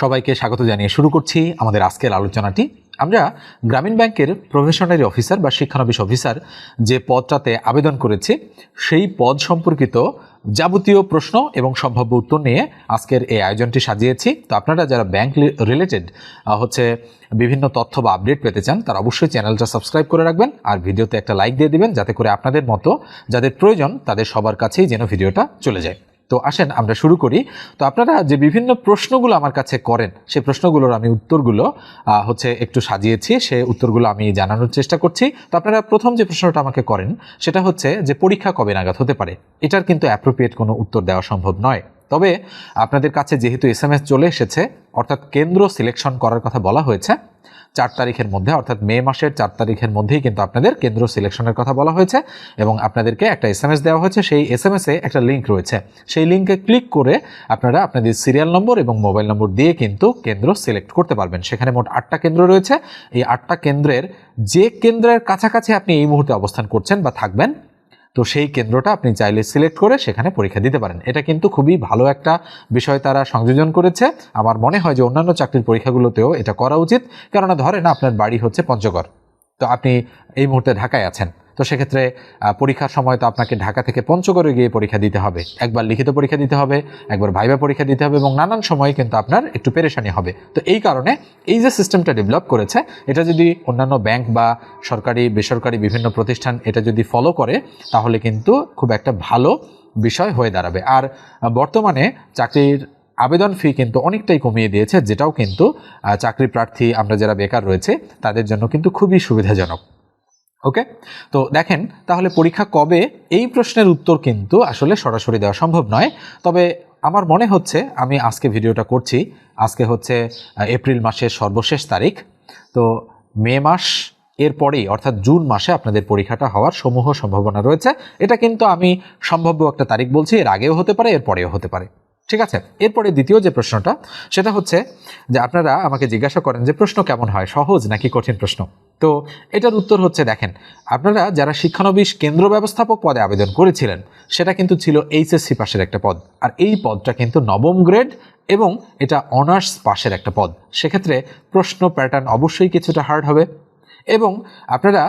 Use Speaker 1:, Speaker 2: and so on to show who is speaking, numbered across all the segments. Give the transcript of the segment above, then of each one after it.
Speaker 1: সবাইকে স্বাগত জানিয়ে শুরু করছি আমাদের আজকের আলোচনাটি। আমরা গ্রামীণ ব্যাংকের প্রফেশনারি অফিসার বা শিক্ষানবিশ অফিসার যে পদটাতে আবেদন করেছি, সেই পদ সম্পর্কিত যাবতীয় প্রশ্ন এবং সম্ভাব্য উত্তর নিয়ে আজকের এই আয়োজনটি সাজিয়েছি। তো আপনারা যারা ব্যাংক রিলেটেড হচ্ছে বিভিন্ন তথ্য বা আপডেট পেতে চান, তারা অবশ্যই চ্যানেলটা সাবস্ক্রাইব করে রাখবেন আর ভিডিওতে একটা লাইক দিয়ে দিবেন, যাতে করে আপনাদের মতো যাদের প্রয়োজন, তাদের সবার কাছেই যেন ভিডিওটা চলে যায়। তো আসেন, আমরা শুরু করি। তো আপনারা যে বিভিন্ন প্রশ্নগুলো আমার কাছে করেন সেই প্রশ্নগুলোর আমি উত্তরগুলো হচ্ছে একটু সাজিয়েছি, সে উত্তরগুলো আমি জানানোর চেষ্টা করছি। তো আপনারা প্রথম যে প্রশ্নটা আমাকে করেন, সেটা হচ্ছে যে পরীক্ষা কবে নাগাদ হতে পারে? এটার কিন্তু অ্যাপ্রোপ্রিয়েট কোনো উত্তর দেওয়া সম্ভব নয়। তবে আপনাদের কাছে যেহেতু এস চলে এসেছে, অর্থাৎ কেন্দ্র সিলেকশন করার কথা বলা হয়েছে চার তারিখের মধ্যে, অর্থাৎ মে মাসের চার তারিখের মধ্যেই কিন্তু আপনাদের কেন্দ্র সিলেকশনের কথা বলা হয়েছে এবং আপনাদেরকে একটা এস দেওয়া হয়েছে। সেই এস এম এ একটা লিঙ্ক রয়েছে। সেই লিঙ্কে ক্লিক করে আপনারা আপনাদের সিরিয়াল নম্বর এবং মোবাইল নম্বর দিয়ে কিন্তু কেন্দ্র সিলেক্ট করতে পারবেন। সেখানে মোট আটটা কেন্দ্র রয়েছে। এই আটটা কেন্দ্রের যে কেন্দ্রের কাছাকাছি আপনি এই মুহূর্তে অবস্থান করছেন বা থাকবেন তো সেই কেন্দ্রটা আপনি চাইলে সিলেক্ট করে সেখানে পরীক্ষা দিতে পারেন। এটা কিন্তু খুবই ভালো একটা বিষয় তারা সংযোজন করেছে। আমার মনে হয় যে অন্যান্য চাকরির পরীক্ষাগুলোতেও এটা করা উচিত। কেননা ধরেন আপনার বাড়ি হচ্ছে পঞ্চগড়। তো আপনি এই মুহূর্তে ঢাকায় আছেন। তো সেক্ষেত্রে পরীক্ষার সময় তো আপনাকে ঢাকা থেকে পঞ্চগড়ে গিয়ে পরীক্ষা দিতে হবে। একবার লিখিত পরীক্ষা দিতে হবে, একবার ভাইবা পরীক্ষা দিতে হবে এবং নানান সময়ে কিন্তু আপনার একটু পেরেশানি হবে। তো এই কারণে এই যে সিস্টেমটা ডেভেলপ করেছে, এটা যদি অন্যান্য ব্যাংক বা সরকারি, বেসরকারি বিভিন্ন প্রতিষ্ঠান এটা যদি ফলো করে, তাহলে কিন্তু খুব একটা ভালো বিষয় হয়ে দাঁড়াবে। আর বর্তমানে চাকরির আবেদন ফি কিন্তু অনেকটাই কমিয়ে দিয়েছে, যেটাও কিন্তু চাকরি প্রার্থী, আমরা যারা বেকার রয়েছে, তাদের জন্য কিন্তু খুবই সুবিধাজনক। ওকে তো দেখেন, তাহলে পরীক্ষা কবে? এই প্রশ্নের উত্তর কিন্তু আসলে সরাসরি দেওয়া সম্ভব নয়। তবে আমার মনে হচ্ছে, আমি আজকে ভিডিওটা করছি, আজকে হচ্ছে এপ্রিল মাসের সর্বশেষ তারিখ। তো মে মাস এরপরেই, অর্থাৎ জুন মাসে আপনাদের পরীক্ষাটা হওয়ার সমূহ সম্ভাবনা রয়েছে। এটা কিন্তু আমি সম্ভাব্য একটা তারিখ বলছি, এর আগেও হতে পারে এর পরেও হতে পারে। ঠিক আছে? এরপরে দ্বিতীয় যে প্রশ্নটা, সেটা হচ্ছে যে আপনারা আমাকে জিজ্ঞাসা করেন যে প্রশ্ন কেমন হয়? সহজ নাকি কঠিন প্রশ্ন? তো এটার উত্তর হচ্ছে, দেখেন, আপনারা যারা শিক্ষানবিশ কেন্দ্র ব্যবস্থাপক পদে আবেদন করেছিলেন, সেটা কিন্তু ছিল এইচএসসি পাশের একটা পদ। আর এই পদটা কিন্তু নবম গ্রেড এবং এটা অনার্স পাশের একটা পদ। সেক্ষেত্রে প্রশ্ন প্যাটার্ন অবশ্যই কিছুটা হার্ড হবে। এবং আপনারা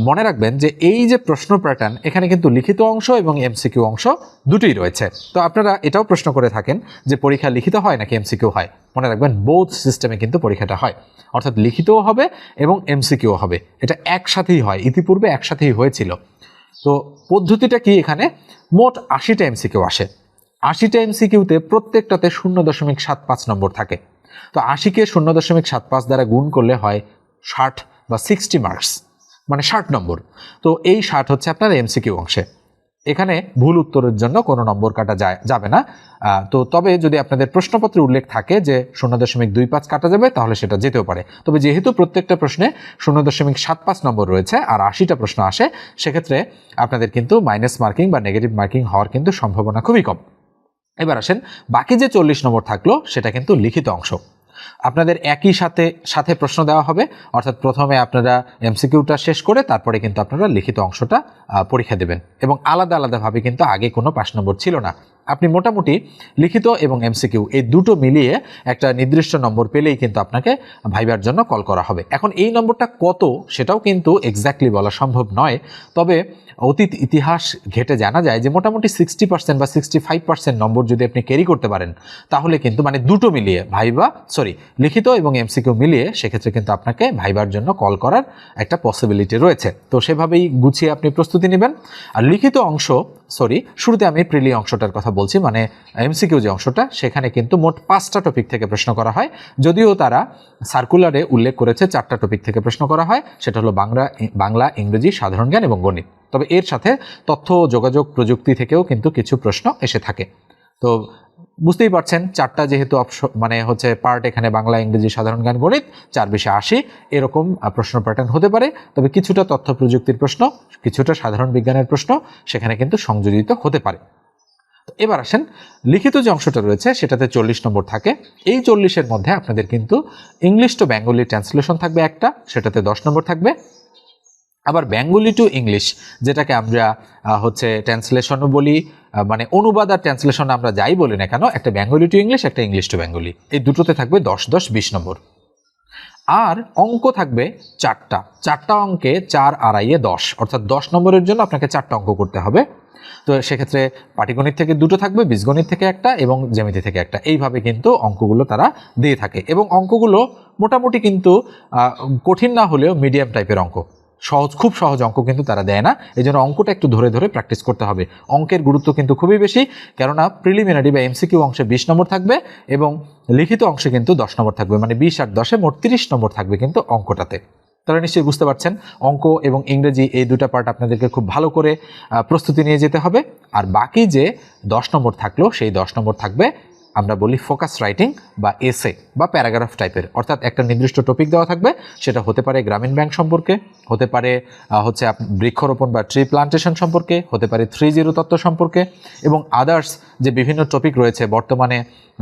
Speaker 1: মনে রাখবেন যে এই যে প্রশ্ন প্যাটার্ন এখানে কিন্তু লিখিত অংশ এবং এমসিকিউ অংশ দুটোই রয়েছে। তো আপনারা এটাও প্রশ্ন করে থাকেন যে পরীক্ষা লিখিত হয় নাকি এমসিকিউ হয়। মনে রাখবেন বোথ সিস্টেমে কিন্তু পরীক্ষাটা হয়। অর্থাৎ লিখিতও হবে এবং এমসিকিউ হবে। এটা একসাথেই হয়। ইতিপূর্বে একসাথেই হয়েছিল। তো পদ্ধতিটা কি এখানে? মোট আশিটা এমসিকিউ আসে। আশিটা এমসিকিউতে প্রত্যেকটাতে শূন্য দশমিক সাত পাঁচ নম্বর থাকে। তো আশিকে শূন্য দশমিক সাত পাঁচ দ্বারা গুণ করলে হয় ষাট। বা সিক্সটি মার্কস মানে ষাট নম্বর। তো এই ষাট হচ্ছে আপনার এমসিকিউ অংশে। এখানে ভুল উত্তরের জন্য কোনো নম্বর কাটা যায়, যাবে না। তো তবে যদি আপনাদের প্রশ্নপত্রে উল্লেখ থাকে যে শূন্য দশমিক দুই পাঁচ কাটা যাবে, তাহলে সেটা যেতেও পারে। তবে যেহেতু প্রত্যেকটা প্রশ্নে শূন্য দশমিক সাত পাঁচ নম্বর রয়েছে আর আশিটা প্রশ্ন আসে, সেক্ষেত্রে আপনাদের কিন্তু মাইনাস মার্কিং বা নেগেটিভ মার্কিং হওয়ার কিন্তু সম্ভাবনা খুবই কম। এবার আসেন, বাকি যে চল্লিশ নম্বর থাকল, সেটা কিন্তু লিখিত অংশ। আপনাদের একই সাথে সাথে প্রশ্ন দেওয়া হবে। অর্থাৎ প্রথমে আপনারা এমসিকিউটা শেষ করে তারপরে কিন্তু আপনারা লিখিত অংশটা পরীক্ষা দেবেন। এবং আলাদা, আলাদাভাবে কিন্তু আগে কোনো পাঁচ নম্বর ছিল না। আপনি মোটামুটি লিখিত এবং এমসিকিউ এই দুটো মিলিয়ে একটা নির্দিষ্ট নম্বর পেলেই কিন্তু আপনাকে ভাইবার জন্য কল করা হবে। এখন এই নম্বরটা কত সেটাও কিন্তু এক্স্যাক্টলি বলা সম্ভব নয়। তবে অতীত ইতিহাস ঘেটে জানা যায় যে মোটামুটি সিক্সটি পার্সেন্ট বা সিক্সটি ফাইভ পার্সেন্ট নম্বর যদি আপনি ক্যারি করতে পারেন, তাহলে কিন্তু মানে দুটো মিলিয়ে ভাইবা সরি লিখিত এবং এমসিকিউ মিলিয়ে সেক্ষেত্রে কিন্তু আপনাকে ভাইবার জন্য কল করার একটা পসিবিলিটি রয়েছে। তো সেভাবেই গুছিয়ে আপনি প্রস্তুতি নেবেন। আর লিখিত অংশ সরি শুরুতে আমি প্রিলি অংশটার কথা বলছি মানে এমসিকিউ যে অংশটা, সেখানে কিন্তু মোট পাঁচটা টপিক থেকে প্রশ্ন করা হয়। যদিও তারা সার্কুলারে উল্লেখ করেছে চারটা টপিক থেকে প্রশ্ন করা হয়, সেটা হলো বাংলা বাংলা, ইংরেজি, সাধারণ জ্ঞান এবং গণিত। তবে এর সাথে তথ্য, যোগাযোগ, প্রযুক্তি থেকেও কিন্তু কিছু প্রশ্ন এসে থাকে। তো বুঝতেই পারছেন, চারটা যেহেতু মানে হচ্ছে পার্ট এখানে বাংলা, ইংরেজি সাধারণ জ্ঞান গণিত, চার বেশি আশি, এরকম প্রশ্ন প্যাটার্ন হতে পারে। তবে কিছুটা তথ্য প্রযুক্তির প্রশ্ন, কিছুটা সাধারণ বিজ্ঞানের প্রশ্ন সেখানে কিন্তু সংযোজিত হতে পারে। এবার আসেন, লিখিত যে অংশটা রয়েছে সেটাতে চল্লিশ নম্বর থাকে। এই চল্লিশের মধ্যে আপনাদের কিন্তু ইংলিশ টু বেঙ্গলি ট্রান্সলেশন থাকবে একটা, সেটাতে দশ নম্বর থাকবে। আবার বেঙ্গলি টু ইংলিশ যেটাকে আমরা হচ্ছে ট্রান্সলেশনও বলি মানে অনুবাদ আর ট্রান্সলেশন আমরা যাই বলি না কেন, একটা বেঙ্গলি টু ইংলিশ একটা ইংলিশ টু বেঙ্গলি এই দুটোতে থাকবে দশ দশ, বিশ নম্বর। আর অঙ্ক থাকবে চারটা। চারটা অঙ্কে চার আড়াইয়ে দশ। অর্থাৎ দশ নম্বরের জন্য আপনাকে চারটা অঙ্ক করতে হবে। তো সেক্ষেত্রে পাটিগণিত থেকে দুটো থাকবে, বীজগণিত থেকে একটা এবং জ্যামিতি থেকে একটা। এইভাবে কিন্তু অঙ্কগুলো তারা দিয়ে থাকে। এবং অঙ্কগুলো মোটামুটি কিন্তু কঠিন না হলেও মিডিয়াম টাইপের অঙ্ক। সহজ, খুব সহজ অঙ্ক কিন্তু তারা দেয় না। এই জন্য অঙ্কটা একটু ধরে ধরে প্র্যাকটিস করতে হবে। অঙ্কের গুরুত্ব কিন্তু খুবই বেশি, কেননা প্রিলিমিনারি বা এমসিকিউ অংশে বিশ নম্বর থাকবে এবং লিখিত অংশে কিন্তু দশ নম্বর থাকবে। মানে বিশ আর দশে মোট তিরিশ নম্বর থাকবে কিন্তু অঙ্কটাতে। তারা নিশ্চয়ই বুঝতে পারছেন, অঙ্ক এবং ইংরেজি এই দুটা পার্ট আপনাদেরকে খুব ভালো করে প্রস্তুতি নিয়ে যেতে হবে। আর বাকি যে দশ নম্বর থাকল, সেই দশ নম্বর থাকবে আমরা বলি ফোকাস রাইটিং বা এসে বা প্যারাগ্রাফ টাইপের অর্থাৎ একটা নির্দিষ্ট টপিক দেওয়া থাকবে, সেটা হতে পারে গ্রামীণ ব্যাংক সম্পর্কে, হতে পারে হচ্ছে বৃক্ষরোপণ বা ট্রি প্লান্টেশন সম্পর্কে, হতে পারে থ্রি জিরো তত্ত্ব সম্পর্কে এবং আদার্স যে বিভিন্ন টপিক রয়েছে, বর্তমানে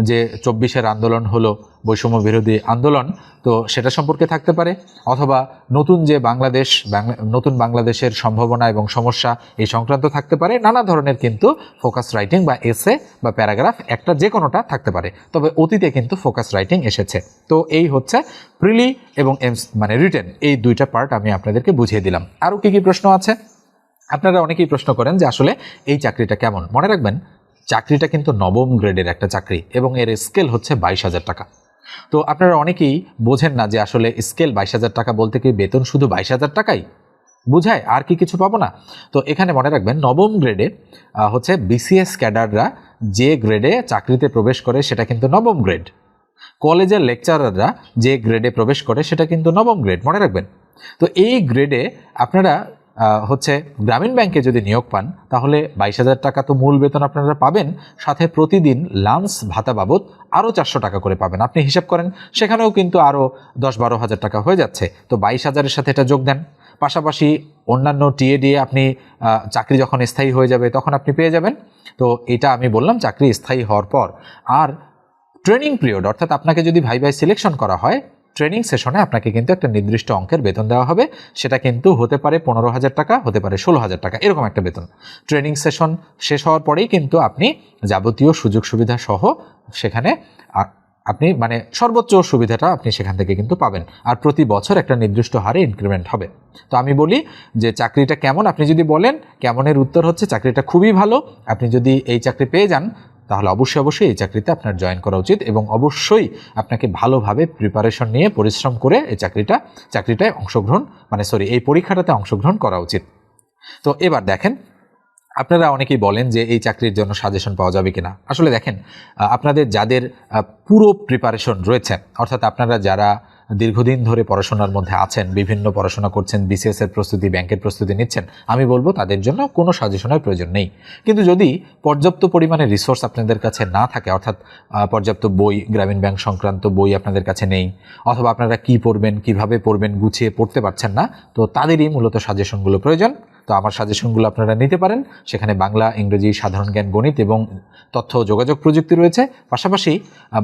Speaker 1: যে চব্বিশের আন্দোলন হলো, বৈষম্য বিরোধী আন্দোলন, তো সেটা সম্পর্কে থাকতে পারে। অথবা নতুন যে বাংলাদেশ, বাংলা নতুন বাংলাদেশের সম্ভাবনা এবং সমস্যা, এই সংক্রান্ত থাকতে পারে। নানা ধরনের কিন্তু ফোকাস রাইটিং বা এসে বা প্যারাগ্রাফ একটা যে কোনোটা থাকতে পারে। তবে অতীতে কিন্তু ফোকাস রাইটিং এসেছে। তো এই হচ্ছে প্রিলি এবং এমস মানে রিটেন, এই দুইটা পার্ট আমি আপনাদেরকে বুঝিয়ে দিলাম। আরও কী কী প্রশ্ন আছে? আপনারা অনেকেই প্রশ্ন করেন যে আসলে এই চাকরিটা কেমন? মনে রাখবেন, চাকরিটা কিন্তু নবম গ্রেডের একটা চাকরি এবং এর স্কেল হচ্ছে বাইশ হাজার টাকা। তো আপনারা অনেকেই বোঝেন না যে আসলে স্কেল বাইশ হাজার টাকা বলতে কি বেতন শুধু বাইশ হাজার টাকাই? বুঝায়, আর কি কিছু পাবো না? তো এখানে মনে রাখবেন, নবম গ্রেডে হচ্ছে বিসিএস ক্যাডাররা যে গ্রেডে চাকরিতে প্রবেশ করে সেটা কিন্তু নবম গ্রেড কলেজের লেকচারাররা যে গ্রেডে প্রবেশ করে সেটা কিন্তু নবম গ্রেড মনে রাখবেন। তো এই গ্রেডে আপনারা হচ্ছে গ্রামীণ ব্যাংকে যদি নিয়োগ পান, তাহলে বাইশ হাজার টাকা তো মূল বেতন আপনারা পাবেন। সাথে প্রতিদিন লাঞ্চ ভাতা বাবদ আরও চারশো টাকা করে পাবেন। আপনি হিসাব করেন, সেখানেও কিন্তু আরও দশ বারো হাজার টাকা হয়ে যাচ্ছে। তো বাইশ হাজারের সাথে এটা যোগ দেন। পাশাপাশি অন্যান্য টিএ দিয়ে আপনি চাকরি যখন স্থায়ী হয়ে যাবে, তখন আপনি পেয়ে যাবেন। তো এটা আমি বললাম, চাকরি স্থায়ী হওয়ার পর। আর ট্রেনিং পিরিয়ড, অর্থাৎ আপনাকে যদি ভাই ভাই সিলেকশন করা হয় ট্রেনিং সেশনে আপনাকে কিন্তু একটা নির্দিষ্ট অঙ্কের বেতন দেওয়া হবে। সেটা কিন্তু হতে পারে পনেরো হাজার টাকা, হতে পারে ষোলো হাজার টাকা, এরকম একটা বেতন। ট্রেনিং সেশন শেষ হওয়ার পরেই কিন্তু আপনি যাবতীয় সুযোগ সুবিধা সহ সেখানে আপনি মানে সর্বোচ্চ সুবিধাটা আপনি সেখান থেকে কিন্তু পাবেন। আর প্রতি বছর একটা নির্দিষ্ট হারে ইনক্রিমেন্ট হবে। তো আমি বলি যে চাকরিটা কেমন? আপনি যদি বলেন, কেমনের উত্তর হচ্ছে চাকরিটা খুবই ভালো। আপনি যদি এই চাকরি পেয়ে যান তাহলে অবশ্যই অবশ্যই এই চাকরিতে আপনার জয়েন করা উচিত এবং অবশ্যই আপনাকে ভালোভাবে প্রিপারেশন নিয়ে পরিশ্রম করে এই চাকরিটা, চাকরিটায় অংশগ্রহণ মানে সরি এই পরীক্ষাটাতে অংশগ্রহণ করা উচিত। তো এবার দেখেন, আপনারা অনেকেই বলেন যে এই চাকরির জন্য সাজেশন পাওয়া যাবে কিনা। আসলে দেখেন আপনাদের যাদের পুরো প্রিপারেশন রয়েছে, অর্থাৎ আপনারা যারা দীর্ঘদিন ধরে পড়াশোনার মধ্যে আছেন, বিভিন্ন পড়াশোনা করছেন বিসিএস এর প্রস্তুতি, ব্যাংকের প্রস্তুতি নিচ্ছেন। আমি বলব তাদের জন্য কোনো সাজেশনের প্রয়োজন নেই। কিন্তু যদি পর্যাপ্ত পরিমাণে রিসোর্স আপনাদের কাছে না থাকে, অর্থাৎ পর্যাপ্ত বই, গ্রামীণ ব্যাংক সংক্রান্ত বই আপনাদের কাছে নেই, অথবা আপনারা কি পড়বেন, কীভাবে পড়বেন, গুছিয়ে পড়তে পারছেন না, তো তাদেরই মূলত সাজেশনগুলো প্রয়োজন। তো আমার সাজেশনগুলো আপনারা নিতে পারেন। সেখানে বাংলা, ইংরেজি, সাধারণ জ্ঞান, গণিত এবং তথ্য যোগাযোগ প্রযুক্তি রয়েছে। পাশাপাশি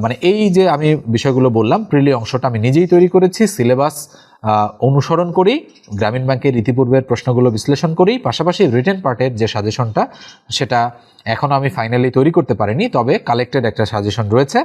Speaker 1: মানে এই যে আমি বিষয়গুলো বললাম প্রিলি অংশটা আমি নিজেই তৈরি করেছি সিলেবাস অনুসরণ করি, গ্রামীণ ব্যাংকের ইতিপূর্বের প্রশ্নগুলো বিশ্লেষণ করি, পাশাপাশি রিটেন পার্টের যে সাজেশনটা সেটা এখনও আমি ফাইনালি তৈরি করতে পারিনি, তবে কালেক্টেড একটা সাজেশন রয়েছে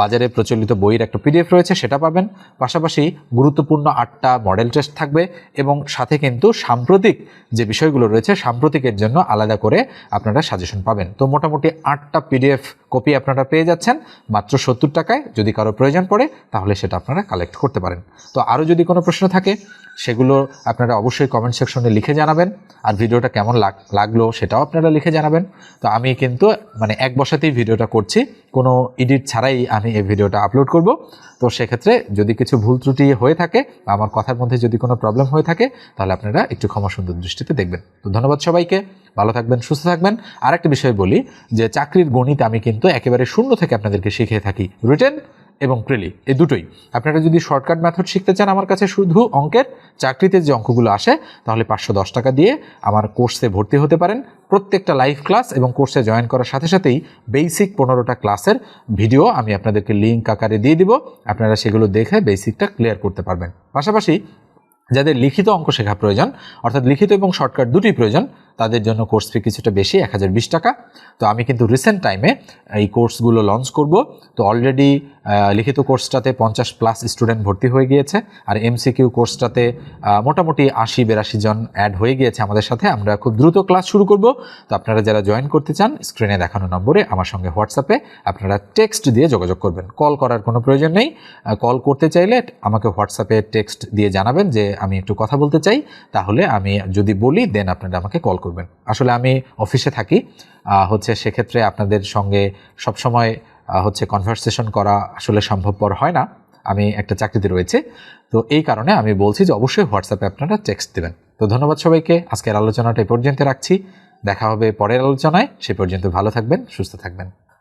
Speaker 1: বাজারে প্রচলিত বইয়ের একটা পিডিএফ রয়েছে, সেটা পাবেন। পাশাপাশি গুরুত্বপূর্ণ আটটা মডেল টেস্ট থাকবে এবং সাথে কিন্তু সাম্প্রতিক যে বিষয়গুলো রয়েছে, সাম্প্রতিকের জন্য আলাদা করে আপনারা সাজেশন পাবেন। তো মোটামুটি আটটা পিডিএফ কপি আপনারা পেয়ে যাচ্ছেন, মাত্র সত্তর টাকায়। যদি কারও প্রয়োজন পড়ে, তাহলে সেটা আপনারা কালেক্ট করতে পারেন। তো আরও যদি কোনো প্রশ্ন থাকে, সেগুলো আপনারা অবশ্যই কমেন্ট সেকশনে লিখে জানাবেন। আর ভিডিওটা কেমন লাগ- লাগল সেটাও আপনারা লিখে জানাবেন। তো আমি কিন্তু মানে এক বসাতেই ভিডিওটা করছি। কোনো এডিট ছাড়াই আমি এই ভিডিওটা আপলোড করব। তো সেক্ষেত্রে যদি কিছু ভুল ত্রুটি হয়ে থাকে বা আমার কথার মধ্যে যদি কোনো প্রবলেম হয়ে থাকে, তাহলে আপনারা একটু ক্ষমা সুন্দর দৃষ্টিতে দেখবেন। তো ধন্যবাদ সবাইকে, ভালো থাকবেন, সুস্থ থাকবেন। আর একটা বিষয় বলি, যে চাকরির গণিত আমি কিন্তু একেবারে শূন্য থেকে আপনাদেরকে শিখিয়ে থাকি। রিটেন এবং প্রেলি এই দুটোই। আপনারা যদি শর্টকাট মেথড শিখতে চান আমার কাছে শুধু অঙ্কের চাকরিতে যে অঙ্কগুলো আসে, তাহলে পাঁচশো দশ টাকা দিয়ে আমার কোর্সে ভর্তি হতে পারেন। প্রত্যেকটা লাইভ ক্লাস এবং কোর্সে জয়েন করার সাথে সাথেই বেসিক পনেরোটা ক্লাসের ভিডিও আমি আপনাদেরকে লিঙ্ক আকারে দিয়ে দিব। আপনারা সেগুলো দেখে বেসিকটা ক্লিয়ার করতে পারবেন। পাশাপাশি যাদের লিখিত অঙ্ক শেখা প্রয়োজন, অর্থাৎ লিখিত এবং শর্টকাট দুটি প্রয়োজন তাদের জন্য কোর্স ফি কিছুটা বেশি, এক হাজার বিশ টাকা। তো আমি কিন্তু রিসেন্ট টাইমে এই কোর্সগুলো লঞ্চ করব। তো অলরেডি লিখিত কোর্সটাতে পঞ্চাশ প্লাস স্টুডেন্ট ভর্তি হয়ে গিয়েছে। আর এমসিকিউ কোর্সটাতে মোটামুটি আশি, বেরাশি জন অ্যাড হয়ে গিয়েছে আমাদের সাথে। আমরা খুব দ্রুত ক্লাস শুরু করব। তো আপনারা যারা জয়েন করতে চান স্ক্রিনে দেখানো নম্বরে আমার সঙ্গে হোয়াটসঅ্যাপে আপনারা টেক্সট দিয়ে যোগাযোগ করবেন। কল করার কোনো প্রয়োজন নেই। কল করতে চাইলে আমাকে হোয়াটসঅ্যাপে টেক্সট দিয়ে জানাবেন যে আমি একটু কথা বলতে চাই। তাহলে আমি যদি বলি দেন আপনারা আমাকে কল করবেন। আসলে আমি অফিসে থাকি হচ্ছে সেক্ষেত্রে আপনাদের সঙ্গে সবসময় হচ্ছে কনভার্সেশন করা আসলে সম্ভবপর হয় না। আমি একটা চাকরিতে রয়েছে, তো এই কারণে আমি বলছি যে অবশ্যই হোয়াটসঅ্যাপে আপনারা টেক্সট দেবেন। তো ধন্যবাদ সবাইকে, আজকের আলোচনাটা এ পর্যন্ত রাখছি। দেখা হবে পরের আলোচনায়, সে পর্যন্ত ভালো থাকবেন, সুস্থ থাকবেন।